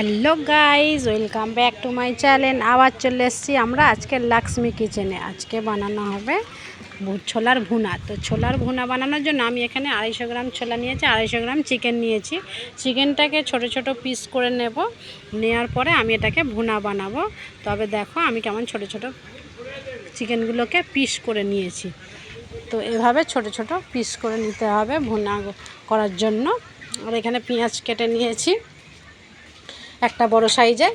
Hello guys welcome back to my channel. আবার চলে এসেছি আমরা আজকে লাক্সমি কিচেনে। আজকে বানানো হবে ছোলার ভুনা। তো ছোলার ভুনা বানানোর জন্য আমি এখানে আড়াইশো গ্রাম ছোলা নিয়েছি, আড়াইশো গ্রাম চিকেন নিয়েছি। চিকেনটাকে ছোট ছোট পিস করে নেব। নেওয়ার পরে আমি এটাকে ভুনা বানাবো। তবে দেখো, আমি কেমন ছোট ছোট চিকেনগুলোকে পিস করে নিয়েছি। তো এভাবে ছোট ছোট পিস করে নিতে হবে ভুনা করার জন্য। আর এখানে পেঁয়াজ কেটে নিয়েছি। একটা বড় সাইজে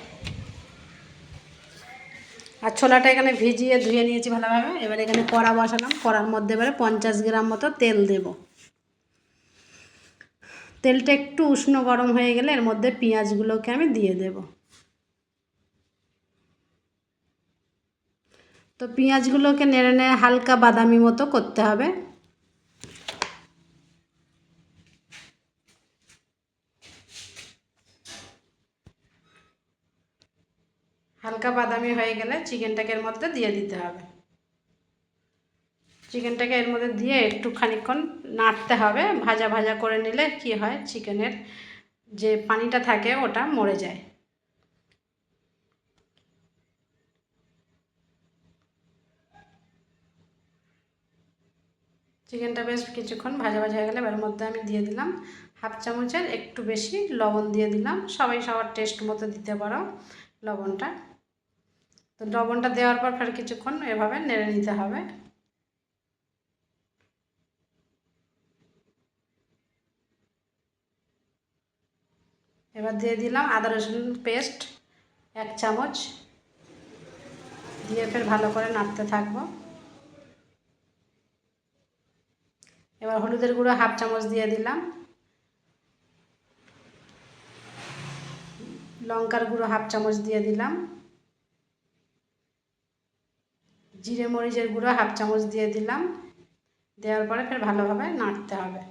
আর ছোলাটা এখানে ভিজিয়ে ধুয়ে নিয়েছি ভালোভাবে। এবার এখানে কড়া বসালাম। কড়ার মধ্যে এবারে পঞ্চাশ গ্রাম মতো তেল দেব। তেলটা একটু উষ্ণ গরম হয়ে গেলে এর মধ্যে পেঁয়াজগুলোকে আমি দিয়ে দেব। তো পেঁয়াজগুলোকে নেড়ে নেড়ে হালকা বাদামি মতো করতে হবে। হালকা বাদামি হয়ে গেলে চিকেনটাকে এর মধ্যে দিয়ে দিতে হবে। চিকেনটাকে এর মধ্যে দিয়ে একটু খানিকক্ষণ নাড়তে হবে। ভাজা ভাজা করে নিলে কি হয়, চিকেনের যে পানিটা থাকে ওটা মরে যায়। চিকেনটা বেশ কিছুক্ষণ ভাজা ভাজা হয়ে গেলে এর মধ্যে আমি দিয়ে দিলাম হাফ চামচের একটু বেশি লবণ দিয়ে দিলাম। সবাই সবার টেস্ট মতো দিতে পারো লবণটা। তো লবণটা দেওয়ার পর ফের কিছুক্ষণ এভাবে নেড়ে নিতে হবে। এবার দিয়ে দিলাম আদা রসুন পেস্ট এক চামচ। দিয়ে ফের ভালো করে নাড়তে থাকব। এবার হলুদের গুঁড়ো হাফ চামচ দিয়ে দিলাম। লঙ্কার গুঁড়ো হাফ চামচ দিয়ে দিলাম। জিরে মরিচের গুঁড়ো হাফ চামচ দিয়ে দিলাম। দেওয়ার পরে ফের ভালোভাবে নাড়তে হবে।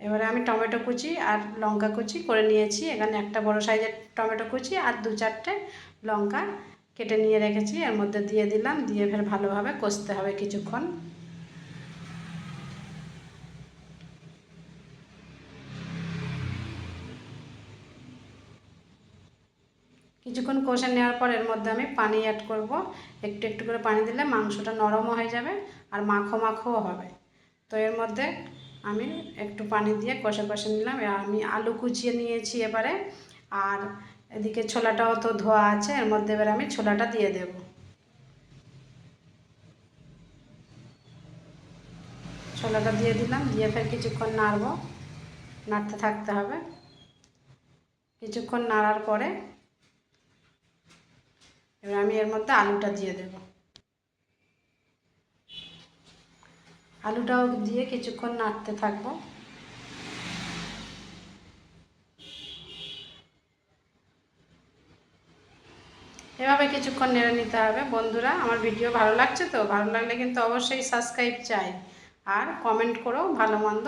এবারে আমি টমেটো কুচি আর লঙ্কা কুচি করে নিয়েছি। এখানে একটা বড় সাইজের টমেটো কুচি আর দু চারটে লঙ্কা কেটে নিয়ে রেখেছি। এর মধ্যে দিয়ে দিলাম। দিয়ে ফের ভালোভাবে কষতে হবে কিছুক্ষণ। কিছুক্ষণ কষে নেওয়ার পর এর মধ্যে আমি পানি অ্যাড করব। একটু একটু করে পানি দিলে মাংসটা নরমও হয়ে যাবে আর মাখো মাখোও হবে। তো এর মধ্যে আমি একটু পানি দিয়ে কষে কষে নিলাম। আমি আলু কুচিয়ে নিয়েছি এবারে। আর এদিকে ছোলাটাও তো ধোয়া আছে, এর মধ্যে এবার আমি ছোলাটা দিয়ে দেব। ছোলাটা দিয়ে দিলাম, দিয়ে ফের কিছুক্ষণ নাড়বো। নাড়তে থাকতে হবে। কিছুক্ষণ নাড়ার পরে এবার আমি এর মধ্যে আলুটা দিয়ে দেব। আলুটাও দিয়ে কিছুক্ষণ নাড়তে থাকব। এভাবে কিছুক্ষণ নেড়ে নিতে হবে। বন্ধুরা, আমার ভিডিও ভালো লাগছে তো? ভালো লাগলে কিন্তু অবশ্যই সাবস্ক্রাইব চাই। আর কমেন্ট করো ভালো মন্দ।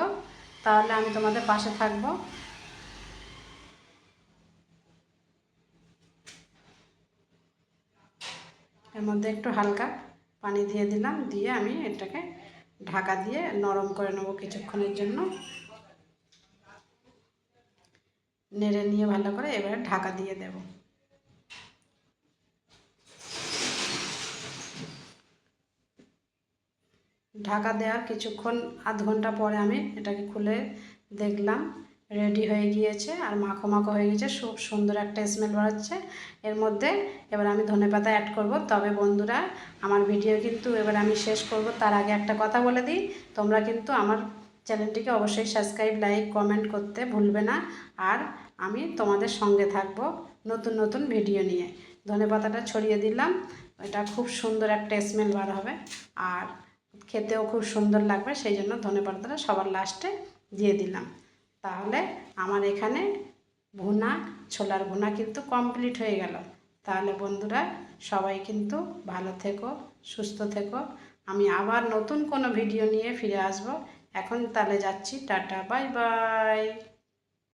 তাহলে আমি তোমাদের পাশে থাকব। এর মধ্যে একটু হালকা পানি দিয়ে দিলাম, দিয়ে আমি এটাকে ঢাকা দিয়ে নরম করে নেব কিছুক্ষণের জন্য। নেড়ে নিয়ে ভালো করে এবারে ঢাকা দিয়ে দেব। ঢাকা দেওয়ার কিছুক্ষণ, আধ ঘণ্টা পরে আমি এটাকে খুলে দেখলাম। রেডি হয়ে গিয়েছে আর মাখো মাখো হয়ে গেছে খুব সুন্দর একটা স্মেল বেরোচ্ছে এর মধ্যে এবার আমি ধনে পাতা অ্যাড করব। তবে বন্ধুরা, আমার ভিডিও কিন্তু এবার আমি শেষ করব। তার আগে একটা কথা বলে দিই, তোমরা কিন্তু আমার চ্যানেলটিকে অবশ্যই সাবস্ক্রাইব লাইক কমেন্ট করতে ভুলবে না। আর আমি তোমাদের সঙ্গে থাকব নতুন নতুন ভিডিও নিয়ে। ধনে পাতাটা ছড়িয়ে দিলাম। এটা খুব সুন্দর একটা স্মেল বার হবে। আর খেতেও খুব সুন্দর লাগবে। সেই জন্য ধনে পাতাটা সবার লাস্টে দিয়ে দিলাম। তাহলে আমার এখানে ভুনা, ছোলার ভুনা কিন্তু কমপ্লিট হয়ে গেল। তাহলে বন্ধুরা, সবাই কিন্তু ভালো থেকো, সুস্থ থেকো। আমি আবার নতুন কোনো ভিডিও নিয়ে ফিরে আসব। এখন তাহলে যাচ্ছি, টাটা বাই বাই